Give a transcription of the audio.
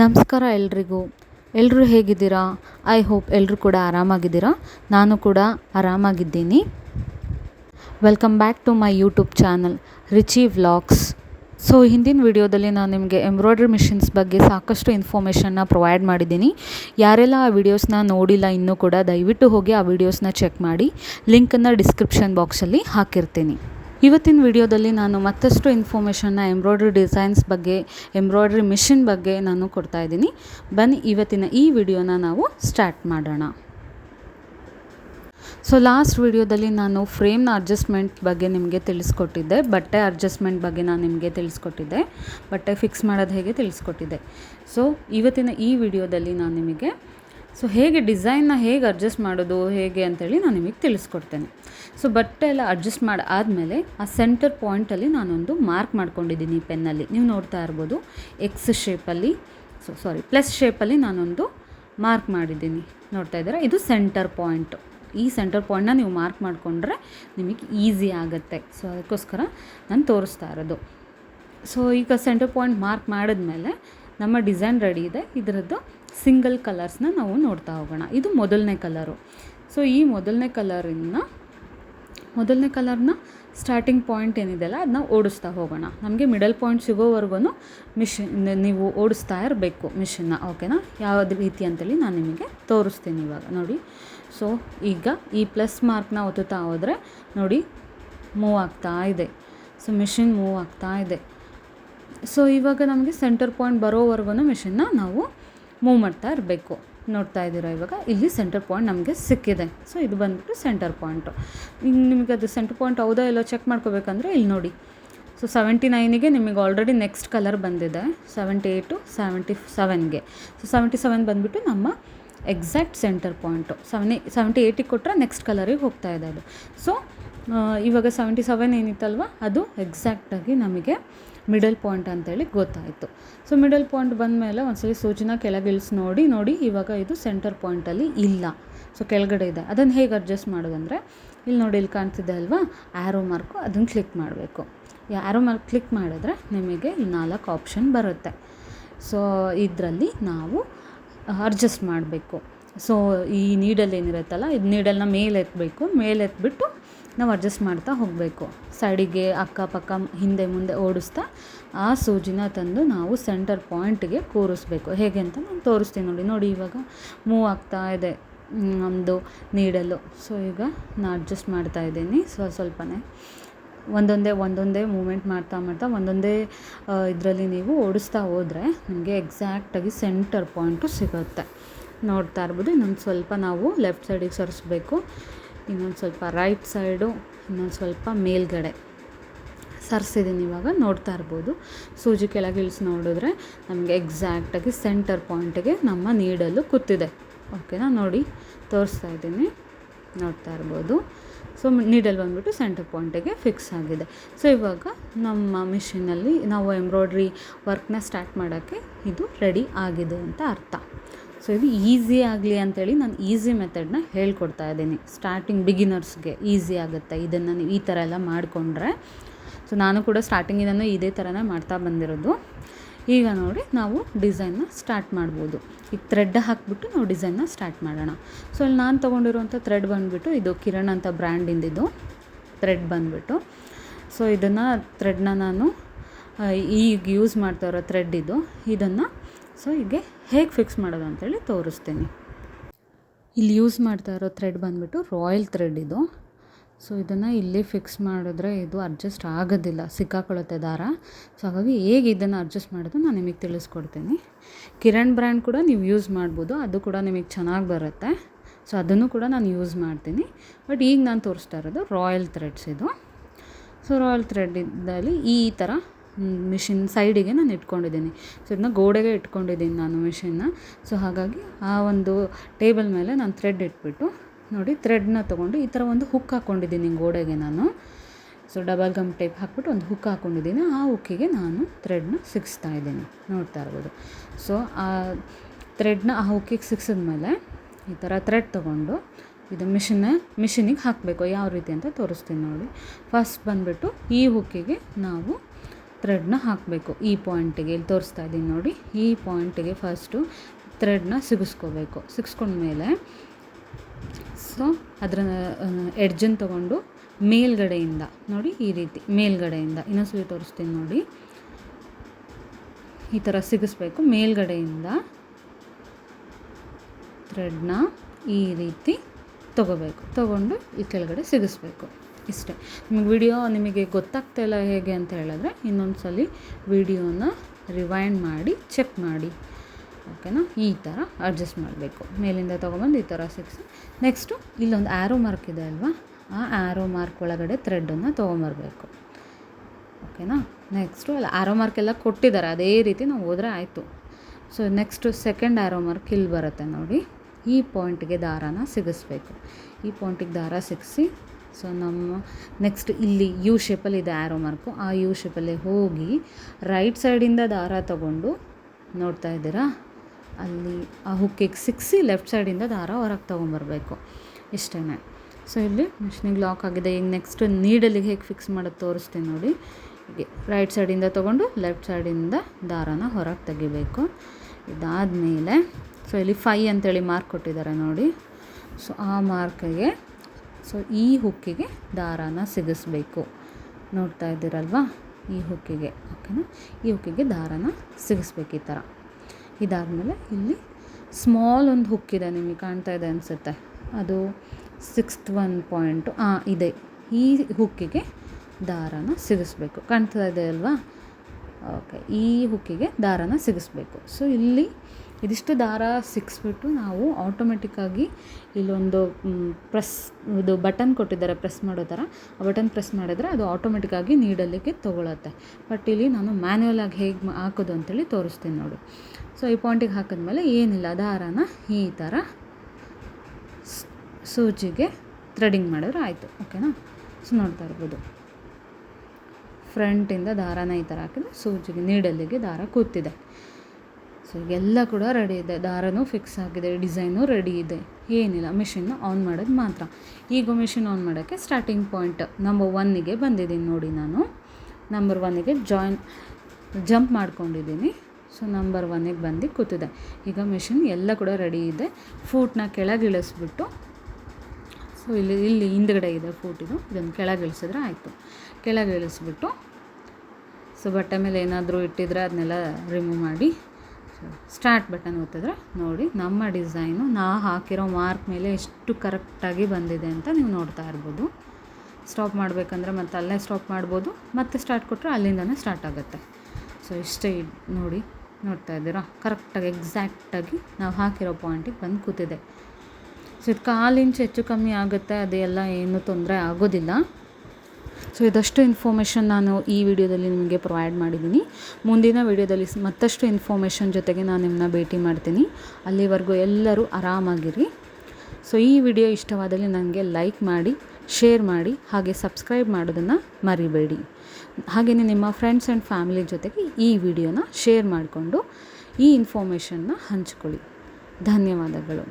ನಮಸ್ಕಾರ ಎಲ್ರಿಗೂ. ಎಲ್ಲರೂ ಹೇಗಿದ್ದೀರಾ? ಐ ಹೋಪ್ ಎಲ್ಲರೂ ಕೂಡ ಆರಾಮಾಗಿದ್ದೀರಾ. ನಾನು ಕೂಡ ಆರಾಮಾಗಿದ್ದೀನಿ. Welcome back to my YouTube channel Richi vlogs. So, ಹಿಂದಿನ ವಿಡಿಯೋದಲ್ಲಿ ನಾನು ನಿಮಗೆ ಎಂಬ್ರಾಯ್ಡ್ರಿ ಮಿಷಿನ್ಸ್ ಬಗ್ಗೆ ಸಾಕಷ್ಟು ಇನ್ಫಾರ್ಮೇಷನ್ನ ಪ್ರೊವೈಡ್ ಮಾಡಿದ್ದೀನಿ. ಯಾರೆಲ್ಲ ಆ ವಿಡಿಯೋಸ್ನ ನೋಡಿಲ್ಲ ಇನ್ನೂ ಕೂಡ ದಯವಿಟ್ಟು ಹೋಗಿ ಆ ವಿಡಿಯೋಸ್ನ ಚೆಕ್ ಮಾಡಿ. ಲಿಂಕನ್ನು ಡಿಸ್ಕ್ರಿಪ್ಷನ್ ಬಾಕ್ಸಲ್ಲಿ ಹಾಕಿರ್ತೀನಿ. ಇವತ್ತಿನ ವಿಡಿಯೋದಲ್ಲಿ ನಾನು ಮತ್ತಷ್ಟು ಇನ್ಫಾರ್ಮೇಷನ್ನ ಎಂಬ್ರಾಯ್ಡ್ರಿ ಡಿಸೈನ್ಸ್ ಬಗ್ಗೆ ಎಂಬ್ರಾಯ್ಡ್ರಿ ಮಿಷಿನ್ ಬಗ್ಗೆ ನಾನು ಕೊಡ್ತಾ ಇದ್ದೀನಿ. ಬನ್ನಿ, ಇವತ್ತಿನ ಈ ವಿಡಿಯೋನ ನಾವು ಸ್ಟಾರ್ಟ್ ಮಾಡೋಣ. ಸೊ ಲಾಸ್ಟ್ ವಿಡಿಯೋದಲ್ಲಿ ನಾನು ಫ್ರೇಮ್ನ ಅಡ್ಜಸ್ಟ್ಮೆಂಟ್ ಬಗ್ಗೆ ನಿಮಗೆ ತಿಳಿಸ್ಕೊಟ್ಟಿದ್ದೆ. ಬಟ್ಟೆ ಅಡ್ಜಸ್ಟ್ಮೆಂಟ್ ಬಗ್ಗೆ ನಾನು ನಿಮಗೆ ತಿಳಿಸ್ಕೊಟ್ಟಿದ್ದೆ. ಬಟ್ಟೆ ಫಿಕ್ಸ್ ಮಾಡೋದು ಹೇಗೆ ತಿಳಿಸ್ಕೊಟ್ಟಿದ್ದೆ. ಸೊ ಇವತ್ತಿನ ಈ ವಿಡಿಯೋದಲ್ಲಿ ನಾನು ನಿಮಗೆ ಸೊ ಹೇಗೆ ಡಿಸೈನ್ನ ಹೇಗೆ ಅಡ್ಜಸ್ಟ್ ಮಾಡೋದು, ಹೇಗೆ ಅಂತೇಳಿ ನಾನು ನಿಮಗೆ ತಿಳಿಸ್ಕೊಡ್ತೇನೆ. ಸೊ ಬಟ್ಟೆ ಎಲ್ಲ ಅಡ್ಜಸ್ಟ್ ಮಾಡಿ, ಆದಮೇಲೆ ಆ ಸೆಂಟರ್ ಪಾಯಿಂಟಲ್ಲಿ ನಾನೊಂದು ಮಾರ್ಕ್ ಮಾಡ್ಕೊಂಡಿದ್ದೀನಿ ಪೆನ್ನಲ್ಲಿ ನೀವು ನೋಡ್ತಾ ಇರ್ಬೋದು ಎಕ್ಸ್ ಶೇಪಲ್ಲಿ ಸೊ ಸಾರಿ ಪ್ಲಸ್ ಶೇಪಲ್ಲಿ ನಾನೊಂದು ಮಾರ್ಕ್ ಮಾಡಿದ್ದೀನಿ. ನೋಡ್ತಾ ಇದ್ದೀರಾ? ಇದು ಸೆಂಟರ್ ಪಾಯಿಂಟು ಈ ಸೆಂಟರ್ ಪಾಯಿಂಟ್ನ ನೀವು ಮಾರ್ಕ್ ಮಾಡಿಕೊಂಡ್ರೆ ನಿಮಗೆ ಈಸಿ ಆಗುತ್ತೆ. ಸೊ ಅದಕ್ಕೋಸ್ಕರ ನಾನು ತೋರಿಸ್ತಾ ಇರೋದು. ಸೊ ಈಗ ಸೆಂಟರ್ ಪಾಯಿಂಟ್ ಮಾರ್ಕ್ ಮಾಡಿದ್ಮೇಲೆ ನಮ್ಮ ಡಿಸೈನ್ ರೆಡಿ ಇದೆ. ಇದರದ್ದು ಸಿಂಗಲ್ ಕಲರ್ಸ್ನ ನಾವು ನೋಡ್ತಾ ಹೋಗೋಣ. ಇದು ಮೊದಲನೇ ಕಲರು ಸೊ ಈ ಮೊದಲನೇ ಕಲರನ್ನು ಮೊದಲನೇ ಕಲರ್ನ ಸ್ಟಾರ್ಟಿಂಗ್ ಪಾಯಿಂಟ್ ಏನಿದೆಯಲ್ಲ ಅದನ್ನ ಓಡಿಸ್ತಾ ಹೋಗೋಣ. ನಮಗೆ ಮಿಡಲ್ ಪಾಯಿಂಟ್ ಸಿಗೋವರೆಗೂ ಮಿಷಿನ್ ನೀವು ಓಡಿಸ್ತಾ ಇರಬೇಕು ಮಿಷಿನ್ನ ಓಕೆನಾ ಯಾವ್ದು ರೀತಿ ಅಂತೇಳಿ ನಾನು ನಿಮಗೆ ತೋರಿಸ್ತೀನಿ ಇವಾಗ, ನೋಡಿ. ಸೊ ಈಗ ಈ ಪ್ಲಸ್ ಮಾರ್ಕ್ನ ಒತ್ತುತ್ತಾ ಹೋದರೆ, ನೋಡಿ ಮೂವ್ ಆಗ್ತಾ ಇದೆ. ಸೊ ಮಿಷಿನ್ ಮೂವ್ ಆಗ್ತಾ ಇದೆ. ಸೊ ಇವಾಗ ನಮಗೆ ಸೆಂಟರ್ ಪಾಯಿಂಟ್ ಬರೋವರೆಗೂ ಮಿಷಿನ್ನ ನಾವು ಮೂವ್ ಮಾಡ್ತಾ ಇರಬೇಕು. ನೋಡ್ತಾ ಇದ್ದೀರಾ ಇವಾಗ? ಇಲ್ಲಿ ಸೆಂಟರ್ ಪಾಯಿಂಟ್ ನಮಗೆ ಸಿಕ್ಕಿದೆ. ಸೊ ಇದು ಬಂದ್ಬಿಟ್ಟು ಸೆಂಟರ್ ಪಾಯಿಂಟು ನಿಮಗೆ ಅದು ಸೆಂಟರ್ ಪಾಯಿಂಟ್ ಹೌದಾ ಎಲ್ಲೋ ಚೆಕ್ ಮಾಡ್ಕೋಬೇಕಂದ್ರೆ ಇಲ್ಲಿ ನೋಡಿ. ಸೊ ಸೆವೆಂಟಿ ನೈನಿಗೆ ನಿಮಗೆ ಆಲ್ರೆಡಿ ನೆಕ್ಸ್ಟ್ ಕಲರ್ ಬಂದಿದೆ. ಸೆವೆಂಟಿ ಏಯ್ಟು ಸೆವೆಂಟಿ ಸೆವೆನ್ಗೆ ಸೊ ಸೆವೆಂಟಿ ಸೆವೆನ್ ಬಂದುಬಿಟ್ಟು ನಮ್ಮ ಎಕ್ಸಾಕ್ಟ್ ಸೆಂಟರ್ ಪಾಯಿಂಟು ಸೆವೆನಿ ಸೆವೆಂಟಿ ಏಯ್ಟಿಗೆ ಕೊಟ್ಟರೆ ನೆಕ್ಸ್ಟ್ ಕಲರಿಗೆ ಹೋಗ್ತಾ ಇದೆ ಅದು. ಸೊ ಇವಾಗ ಸೆವೆಂಟಿ ಸೆವೆನ್ ಏನಿತ್ತಲ್ವ? ಅದು ಎಕ್ಸಾಕ್ಟಾಗಿ ನಮಗೆ ಮಿಡಲ್ ಪಾಯಿಂಟ್ ಅಂತೇಳಿ ಗೊತ್ತಾಯಿತು. ಸೊ ಮಿಡಲ್ ಪಾಯಿಂಟ್ ಬಂದಮೇಲೆ ಒಂದ್ಸಲಿ ಸೂಜಿನ ಕೆಳಗಿಳಿಸಿ ನೋಡಿ ನೋಡಿ ಇವಾಗ ಇದು ಸೆಂಟರ್ ಪಾಯಿಂಟಲ್ಲಿ ಇಲ್ಲ. ಸೊ ಕೆಳಗಡೆ ಇದೆ. ಅದನ್ನು ಹೇಗೆ ಅಡ್ಜಸ್ಟ್ ಮಾಡೋದಂದರೆ, ಇಲ್ಲಿ ನೋಡಿ ಇಲ್ಲಿ ಕಾಣ್ತಿದೆ ಅಲ್ವಾ? ಆ್ಯರೋ ಮಾರ್ಕು ಅದನ್ನು ಕ್ಲಿಕ್ ಮಾಡಬೇಕು. ಆ್ಯರೋ ಮಾರ್ಕ್ ಕ್ಲಿಕ್ ಮಾಡಿದ್ರೆ ನಿಮಗೆ ನಾಲ್ಕು ಆಪ್ಷನ್ ಬರುತ್ತೆ. ಸೊ ಇದರಲ್ಲಿ ನಾವು ಅಡ್ಜಸ್ಟ್ ಮಾಡಬೇಕು. ಸೊ ಈ ನೀಡಲ್ ಏನಿರುತ್ತಲ್ಲ, ಇದು ನೀಡಲ್ನ ಮೇಲೆ ಎತ್ತಬೇಕು ಮೇಲೆ ಎತ್ಬಿಟ್ಟು ನಾವು ಅಡ್ಜಸ್ಟ್ ಮಾಡ್ತಾ ಹೋಗಬೇಕು. ಸೈಡಿಗೆ, ಅಕ್ಕಪಕ್ಕ, ಹಿಂದೆ ಮುಂದೆ ಓಡಿಸ್ತಾ ಆ ಸೂಜಿನ ತಂದು ನಾವು ಸೆಂಟರ್ ಪಾಯಿಂಟ್ಗೆ ಕೂರಿಸ್ಬೇಕು. ಹೇಗೆ ಅಂತ ನಾನು ತೋರಿಸ್ತೀನಿ ನೋಡಿ. ನೋಡಿ ಇವಾಗ ಮೂವ್ ಆಗ್ತಾ ಇದೆ ನಮ್ಮದು ನೀಡಲು ಸೊ ಈಗ ನಾನು ಅಡ್ಜಸ್ಟ್ ಮಾಡ್ತಾ ಇದ್ದೀನಿ. ಸೊ ಸ್ವಲ್ಪನೇ. ಒಂದೊಂದೇ ಒಂದೊಂದೇ ಮೂಮೆಂಟ್ ಮಾಡ್ತಾ ಮಾಡ್ತಾ ಒಂದೊಂದೇ ಇದರಲ್ಲಿ ನೀವು ಓಡಿಸ್ತಾ ಹೋದರೆ ನಿಮಗೆ ಎಕ್ಸಾಕ್ಟಾಗಿ ಸೆಂಟರ್ ಪಾಯಿಂಟು ಸಿಗುತ್ತೆ. ನೋಡ್ತಾ ಇರ್ಬೋದು. ಇನ್ನೊಂದು ಸ್ವಲ್ಪ ನಾವು ಲೆಫ್ಟ್ ಸೈಡಿಗೆ ಸರಿಸ್ಬೇಕು. ಇನ್ನೊಂದು ಸ್ವಲ್ಪ ರೈಟ್ ಸೈಡು, ಇನ್ನೊಂದು ಸ್ವಲ್ಪ ಮೇಲ್ಗಡೆ. ಸರ್ಸಿದ್ದೀನಿ ಇವಾಗ, ನೋಡ್ತಾ ಇರ್ಬೋದು. ಸೂಜಿ ಕೆಳಗೆ ಇಳಿಸಿ ನೋಡಿದ್ರೆ ನಮಗೆ ಎಕ್ಸಾಕ್ಟಾಗಿ ಸೆಂಟರ್ ಪಾಯಿಂಟಿಗೆ ನಮ್ಮ ನೀಡಲು ಕೂತಿದೆ. ಓಕೆನಾ ನೋಡಿ, ತೋರಿಸ್ತಾ ಇದ್ದೀನಿ. ನೋಡ್ತಾ ಇರ್ಬೋದು. ಸೊ ನೀಡಲ್ ಬಂದುಬಿಟ್ಟು ಸೆಂಟರ್ ಪಾಯಿಂಟಿಗೆ ಫಿಕ್ಸ್ ಆಗಿದೆ. ಸೊ ಇವಾಗ ನಮ್ಮ ಮಿಷಿನಲ್ಲಿ ನಾವು ಎಂಬ್ರಾಯ್ಡ್ರಿ ವರ್ಕ್ನ ಸ್ಟಾರ್ಟ್ ಮಾಡೋಕ್ಕೆ ಇದು ರೆಡಿ ಆಗಿದೆ ಅಂತ ಅರ್ಥ. ಸೊ ಇದು ಈಸಿ ಆಗಲಿ ಅಂತೇಳಿ ನಾನು ಈಸಿ ಮೆಥಡ್ನ ಹೇಳ್ಕೊಡ್ತಾ ಇದ್ದೀನಿ. ಸ್ಟಾರ್ಟಿಂಗ್ ಬಿಗಿನರ್ಸ್ಗೆ ಈಸಿ ಆಗುತ್ತೆ. ಇದನ್ನು ನೀವು ಈ ಥರ ಎಲ್ಲ ಮಾಡಿಕೊಂಡ್ರೆ. ಸೊ ನಾನು ಕೂಡ ಸ್ಟಾರ್ಟಿಂಗಿಂದನೂ ಇದೇ ಥರನೇ ಮಾಡ್ತಾ ಬಂದಿರೋದು. ಈಗ ನೋಡಿ ನಾವು ಡಿಸೈನ್ನ ಸ್ಟಾರ್ಟ್ ಮಾಡ್ಬೋದು. ಈಗ ಥ್ರೆಡ್ ಹಾಕಿಬಿಟ್ಟು ನಾವು ಡಿಸೈನ್ನ ಸ್ಟಾರ್ಟ್ ಮಾಡೋಣ. ಸೊ ಅಲ್ಲಿ ನಾನು ತೊಗೊಂಡಿರುವಂಥ ಥ್ರೆಡ್ ಬಂದುಬಿಟ್ಟು ಇದು ಕಿರಣ್ ಅಂತ ಬ್ರ್ಯಾಂಡಿಂದಿದ್ದು ಥ್ರೆಡ್ ಬಂದುಬಿಟ್ಟು. ಸೊ ಇದನ್ನು ಥ್ರೆಡ್ನ ನಾನು ಈಗ ಯೂಸ್ ಮಾಡ್ತಾ ಇರೋ ಥ್ರೆಡ್ ಇದು. ಇದನ್ನು ಸೊ ಹೀಗೆ ಹೇಗೆ ಫಿಕ್ಸ್ ಮಾಡೋದು ಅಂತೇಳಿ ತೋರಿಸ್ತೀನಿ. ಇಲ್ಲಿ ಯೂಸ್ ಮಾಡ್ತಾ ಇರೋ ಥ್ರೆಡ್ ಬಂದುಬಿಟ್ಟು ರಾಯಲ್ ಥ್ರೆಡ್ ಇದು. ಸೊ ಇದನ್ನು ಇಲ್ಲಿ ಫಿಕ್ಸ್ ಮಾಡಿದ್ರೆ ಇದು ಅಡ್ಜಸ್ಟ್ ಆಗೋದಿಲ್ಲ, ಸಿಕ್ಕಾಕೊಳ್ಳುತ್ತೆ ದಾರ. ಸೊ ಹಾಗಾಗಿ ಹೇಗೆ ಇದನ್ನು ಅಡ್ಜಸ್ಟ್ ಮಾಡೋದು ನಾನು ನಿಮಗೆ ತಿಳಿಸ್ಕೊಡ್ತೀನಿ. ಕಿರಣ್ ಬ್ರ್ಯಾಂಡ್ ಕೂಡ ನೀವು ಯೂಸ್ ಮಾಡ್ಬೋದು, ಅದು ಕೂಡ ನಿಮಗೆ ಚೆನ್ನಾಗಿ ಬರುತ್ತೆ. ಸೊ ಅದನ್ನು ಕೂಡ ನಾನು ಯೂಸ್ ಮಾಡ್ತೀನಿ. ಬಟ್ ಈಗ ನಾನು ತೋರಿಸ್ತಾ ಇರೋದು ರಾಯಲ್ ಥ್ರೆಡ್ಸ್ ಇದು. ಸೊ ರಾಯಲ್ ಥ್ರೆಡ್ ಇದ್ದಲ್ಲಿ ಈ ಥರ ಮಿಷಿನ್ ಸೈಡಿಗೆ ನಾನು ಇಟ್ಕೊಂಡಿದ್ದೀನಿ. ಸೊ ಇದನ್ನ ಗೋಡೆಗೆ ಇಟ್ಕೊಂಡಿದ್ದೀನಿ ನಾನು ಮಿಷಿನ್ನ. ಸೊ ಹಾಗಾಗಿ ಆ ಒಂದು ಟೇಬಲ್ ಮೇಲೆ ನಾನು ಥ್ರೆಡ್ ಇಟ್ಬಿಟ್ಟು, ನೋಡಿ ಥ್ರೆಡ್ನ ತೊಗೊಂಡು ಈ ಥರ ಒಂದು ಹುಕ್ ಹಾಕ್ಕೊಂಡಿದ್ದೀನಿ ಗೋಡೆಗೆ ನಾನು. ಸೊ ಡಬಲ್ ಗಮ್ ಟೇಪ್ ಹಾಕ್ಬಿಟ್ಟು ಒಂದು ಹುಕ್ ಹಾಕ್ಕೊಂಡಿದ್ದೀನಿ ಆ ಹುಕ್ಕಿಗೆ ನಾನು ಥ್ರೆಡ್ನ ಸಿಗಿಸ್ತಾ ಇದ್ದೀನಿ. ನೋಡ್ತಾ ಇರ್ಬೋದು. ಸೊ ಆ ಥ್ರೆಡ್ನ ಆ ಹುಕ್ಕಿಗೆ ಸಿಕ್ಸಿದ್ಮೇಲೆ ಈ ಥರ ಥ್ರೆಡ್ ತೊಗೊಂಡು ಇದು ಮಿಷಿನ್ನ, ಮಿಷಿನಿಗೆ ಹಾಕಬೇಕು. ಯಾವ ರೀತಿ ಅಂತ ತೋರಿಸ್ತೀನಿ ನೋಡಿ. ಫಸ್ಟ್ ಬಂದುಬಿಟ್ಟು ಈ ಹುಕ್ಕಿಗೆ ನಾವು ಥ್ರೆಡ್ನ ಹಾಕಬೇಕು. ಈ ಪಾಯಿಂಟಿಗೆ ಇಲ್ಲಿ ತೋರಿಸ್ತಾ ಇದ್ದೀನಿ ನೋಡಿ. ಈ ಪಾಯಿಂಟಿಗೆ ಫಸ್ಟು ಥ್ರೆಡ್ನ ಸಿಗಿಸ್ಕೋಬೇಕು. ಸಿಗಿಸ್ಕೊಂಡ್ಮೇಲೆ ಸೊ, ಅದರ ಎಡ್ಜನ್ನು ತೊಗೊಂಡು ಮೇಲ್ಗಡೆಯಿಂದ ನೋಡಿ ಈ ರೀತಿ ಮೇಲ್ಗಡೆಯಿಂದ ಇನ್ನೊಂದ್ಸಲಿ ತೋರಿಸ್ತೀನಿ ನೋಡಿ. ಈ ಥರ ಸಿಗಿಸ್ಬೇಕು. ಮೇಲ್ಗಡೆಯಿಂದ ಥ್ರೆಡ್ನ ಈ ರೀತಿ ತೊಗೋಬೇಕು. ತೊಗೊಂಡು ಈ ಕೆಳಗಡೆ ಸಿಗಿಸ್ಬೇಕು. ಇಷ್ಟೇ. ನಿಮಗೆ ವಿಡಿಯೋ ನಿಮಗೆ ಗೊತ್ತಾಗ್ತಾ ಇಲ್ಲ ಹೇಗೆ ಅಂತ ಹೇಳಿದ್ರೆ ಇನ್ನೊಂದು ಸಲ ವಿಡಿಯೋನ ರಿವೈಂಡ್ ಮಾಡಿ ಚೆಕ್ ಮಾಡಿ. ಓಕೆನಾ ಈ ಥರ ಅಡ್ಜಸ್ಟ್ ಮಾಡಬೇಕು. ಮೇಲಿಂದ ತೊಗೊಂಬಂದು ಈ ಥರ ಸಿಕ್ಸಿ ನೆಕ್ಸ್ಟು ಇಲ್ಲೊಂದು ಆ್ಯರೋ ಮಾರ್ಕ್ ಇದೆ ಅಲ್ವಾ? ಆ ಆ್ಯರೋ ಮಾರ್ಕ್ ಒಳಗಡೆ ಥ್ರೆಡನ್ನು ತೊಗೊಂಬರ್ಬೇಕು. ಓಕೆನಾ ನೆಕ್ಸ್ಟು ಅಲ್ಲಿ ಆ್ಯರೋ ಮಾರ್ಕ್ ಎಲ್ಲ ಕೊಟ್ಟಿದ್ದಾರೆ. ಅದೇ ರೀತಿ ನಾವು ಹೋದರೆ ಆಯಿತು. So next second arrow mark ಇಲ್ಲಿ ಬರುತ್ತೆ ನೋಡಿ. ಈ ಪಾಯಿಂಟ್ಗೆ ದಾರಾನ ಸಿಗಿಸ್ಬೇಕು. ಈ ಪಾಯಿಂಟಿಗೆ ದಾರ ಸಿಗಿಸಿ ಸೊ ನಮ್ಮ ನೆಕ್ಸ್ಟ್ ಇಲ್ಲಿ ಯು ಶೇಪಲ್ಲಿ ಇದೆ ಆ್ಯರೋ ಮಾರ್ಕು ಆ ಯು ಶೇಪಲ್ಲಿ ಹೋಗಿ ರೈಟ್ ಸೈಡಿಂದ ದಾರ ತಗೊಂಡು ನೋಡ್ತಾ ಇದ್ದೀರಾ? ಅಲ್ಲಿ ಆ ಹುಕ್ಕಿಗೆ ಸಿಕ್ಸಿ ಲೆಫ್ಟ್ ಸೈಡಿಂದ ದಾರ ಹೊರಗೆ ತೊಗೊಂಬರ್ಬೇಕು ಇಷ್ಟೇ ಸೊ ಇಲ್ಲಿ ಮಿಷಿನಿಗೆ ಲಾಕ್ ಆಗಿದೆ. ಈಗ ನೆಕ್ಸ್ಟ್ ನೀಡಲಿಗೆ ಹೇಗೆ ಫಿಕ್ಸ್ ಮಾಡೋದು ತೋರಿಸ್ತೀನಿ ನೋಡಿ. ಹೀಗೆ ರೈಟ್ ಸೈಡಿಂದ ತೊಗೊಂಡು ಲೆಫ್ಟ್ ಸೈಡಿಂದ ದಾರಾನ ಹೊರಗೆ ತೆಗಿಬೇಕು. ಇದಾದಮೇಲೆ ಸೊ ಇಲ್ಲಿ ಫೈ ಅಂತೇಳಿ ಮಾರ್ಕ್ ಕೊಟ್ಟಿದ್ದಾರೆ ನೋಡಿ. ಸೊ ಆ ಮಾರ್ಕಿಗೆ ಸೊ ಈ ಹುಕ್ಕಿಗೆ ದಾರಾನ ಸಿಗಿಸ್ಬೇಕು. ನೋಡ್ತಾ ಇದ್ದೀರಲ್ವಾ? ಈ ಹುಕ್ಕಿಗೆ ಓಕೆನಾ ಈ ಹುಕ್ಕಿಗೆ ದಾರಾನ ಸಿಗಿಸ್ಬೇಕು ಈ ಥರ. ಇದಾದಮೇಲೆ ಇಲ್ಲಿ ಸ್ಮಾಲ್ ಒಂದು ಹುಕ್ಕಿದೆ ನಿಮಗೆ ಕಾಣ್ತಾ ಇದೆ ಅನಿಸುತ್ತೆ. ಅದು ಸಿಕ್ಸ್ತ್ ಒನ್ ಪಾಯಿಂಟು ಹಾಂ ಇದೆ. ಈ ಹುಕ್ಕಿಗೆ ದಾರಾನ ಸಿಗಿಸ್ಬೇಕು. ಕಾಣ್ತಾ ಇದೆ ಅಲ್ವಾ? ಓಕೆ, ಈ ಹುಕ್ಕಿಗೆ ದಾರಾನ ಸಿಗಿಸ್ಬೇಕು. ಸೊ ಇಲ್ಲಿ ಇದಿಷ್ಟು ದಾರ ಸಿಕ್ಸ್ಬಿಟ್ಟು ನಾವು ಆಟೋಮೆಟಿಕ್ಕಾಗಿ ಇಲ್ಲೊಂದು ಪ್ರೆಸ್ ಇದು ಬಟನ್ ಕೊಟ್ಟಿದ್ದಾರೆ ಪ್ರೆಸ್ ಮಾಡೋ ಥರ. ಆ ಬಟನ್ ಪ್ರೆಸ್ ಮಾಡಿದ್ರೆ ಅದು ಆಟೋಮೆಟಿಕ್ಕಾಗಿ ನೀಡಲಿಕ್ಕೆ ತೊಗೊಳತ್ತೆ. ಬಟ್ ಇಲ್ಲಿ ನಾನು ಮ್ಯಾನ್ಯಲಾಗಿ ಹೇಗೆ ಹಾಕೋದು ಅಂತೇಳಿ ತೋರಿಸ್ತೀನಿ ನೋಡಿ. ಸೊ ಈ ಪಾಯಿಂಟಿಗೆ ಹಾಕಿದ್ಮೇಲೆ ಏನಿಲ್ಲ, ದಾರಾನ ಈ ಥರ ಸೂಜಿಗೆ ಥ್ರೆಡಿಂಗ್ ಮಾಡಿದ್ರೆ ಆಯಿತು. ಓಕೆನಾ ಸೊ ನೋಡ್ತಾ ಇರ್ಬೋದು. ಫ್ರಂಟಿಂದ ದಾರಾನ ಈ ಥರ ಹಾಕಿದ್ರೆ ಸೂಜಿಗೆ ನೀಡಲ್ಲಿಗೆ ದಾರ ಕೂತಿದೆ. ಸೊ ಎಲ್ಲ ಕೂಡ ರೆಡಿ ಇದೆ. ದಾರನೂ ಫಿಕ್ಸ್ ಆಗಿದೆ ಡಿಸೈನು ರೆಡಿ ಇದೆ. ಏನಿಲ್ಲ ಮಿಷಿನ್ನ ಆನ್ ಮಾಡೋದು ಮಾತ್ರ. ಈಗ ಮಿಷಿನ್ ಆನ್ ಮಾಡೋಕ್ಕೆ ಸ್ಟಾರ್ಟಿಂಗ್ ಪಾಯಿಂಟ್ ನಂಬರ್ ಒನ್ನಿಗೆ ಬಂದಿದ್ದೀನಿ ನೋಡಿ ನಾನು. ನಂಬರ್ ಒನ್ನಿಗೆ ಜಾಯಿನ್ ಜಂಪ್ ಮಾಡ್ಕೊಂಡಿದ್ದೀನಿ. ಸೊ ನಂಬರ್ ಒನ್ನಿಗೆ ಬಂದು ಕೂತಿದೆ. ಈಗ ಮಿಷಿನ್ ಎಲ್ಲ ಕೂಡ ರೆಡಿ ಇದೆ. ಫೂಟ್ನ ಕೆಳಗೆ ಇಳಿಸ್ಬಿಟ್ಟು ಸೊ ಇಲ್ಲಿ ಇಲ್ಲಿ ಹಿಂದ್ಗಡೆ ಇದೆ ಫೋಟಿದು ಇದು. ಇದನ್ನು ಕೆಳಗೆ ಇಳಿಸಿದ್ರೆ ಆಯಿತು. ಕೆಳಗೆ ಇಳಿಸ್ಬಿಟ್ಟು ಸೊ ಬಟ್ಟೆ ಮೇಲೆ ಏನಾದರೂ ಇಟ್ಟಿದ್ರೆ ಅದನ್ನೆಲ್ಲ ರಿಮೂವ್ ಮಾಡಿ ಸ್ಟಾರ್ಟ್ ಬಟನ್ ಒತ್ತಿದ್ರೆ ನೋಡಿ, ನಮ್ಮ ಡಿಸೈನು ನಾ ಹಾಕಿರೋ ಮಾರ್ಕ್ ಮೇಲೆ ಎಷ್ಟು ಕರೆಕ್ಟಾಗಿ ಬಂದಿದೆ ಅಂತ ನೀವು ನೋಡ್ತಾ ಇರ್ಬೋದು. ಸ್ಟಾಪ್ ಮಾಡಬೇಕಂದ್ರೆ ಮತ್ತೆ ಅಲ್ಲೇ ಸ್ಟಾಪ್ ಮಾಡ್ಬೋದು. ಮತ್ತೆ ಸ್ಟಾರ್ಟ್ ಕೊಟ್ಟರೆ ಅಲ್ಲಿಂದನೇ ಸ್ಟಾರ್ಟ್ ಆಗುತ್ತೆ. ಸೊ ಇಷ್ಟೇ ನೋಡಿ, ನೋಡ್ತಾ ಇದ್ದೀರಾ? ಕರೆಕ್ಟಾಗಿ ಎಕ್ಸಾಕ್ಟಾಗಿ ನಾವು ಹಾಕಿರೋ ಪಾಯಿಂಟಿಗೆ ಬಂದು ಕೂತಿದೆ. ಸೊ ಇದು ಕಾಲು ಇಂಚ್ ಹೆಚ್ಚು ಕಮ್ಮಿ ಆಗುತ್ತೆ, ಅದೆಲ್ಲ ಏನು ತೊಂದರೆ ಆಗೋದಿಲ್ಲ. ಸೊ ಇದಷ್ಟು ಇನ್ಫಾರ್ಮೇಷನ್ ನಾನು ಈ ವಿಡಿಯೋದಲ್ಲಿ ನಿಮಗೆ ಪ್ರೊವೈಡ್ ಮಾಡಿದ್ದೀನಿ. ಮುಂದಿನ ವಿಡಿಯೋದಲ್ಲಿ ಮತ್ತಷ್ಟು ಇನ್ಫಾರ್ಮೇಷನ್ ಜೊತೆಗೆ ನಾನು ನಿಮ್ಮನ್ನ ಭೇಟಿ ಮಾಡ್ತೀನಿ. ಅಲ್ಲಿವರೆಗೂ ಎಲ್ಲರೂ ಆರಾಮಾಗಿರಿ. ಸೊ ಈ ವಿಡಿಯೋ ಇಷ್ಟವಾದಲ್ಲಿ ನನಗೆ ಲೈಕ್ ಮಾಡಿ ಶೇರ್ ಮಾಡಿ, ಹಾಗೆ ಸಬ್ಸ್ಕ್ರೈಬ್ ಮಾಡೋದನ್ನು ಮರಿಬೇಡಿ. ಹಾಗೆಯೇ ನಿಮ್ಮ ಫ್ರೆಂಡ್ಸ್ ಆ್ಯಂಡ್ ಫ್ಯಾಮಿಲಿ ಜೊತೆಗೆ ಈ ವಿಡಿಯೋನ ಶೇರ್ ಮಾಡಿಕೊಂಡು ಈ ಇನ್ಫಾರ್ಮೇಷನ್ನ ಹಂಚ್ಕೊಳ್ಳಿ. ಧನ್ಯವಾದಗಳು.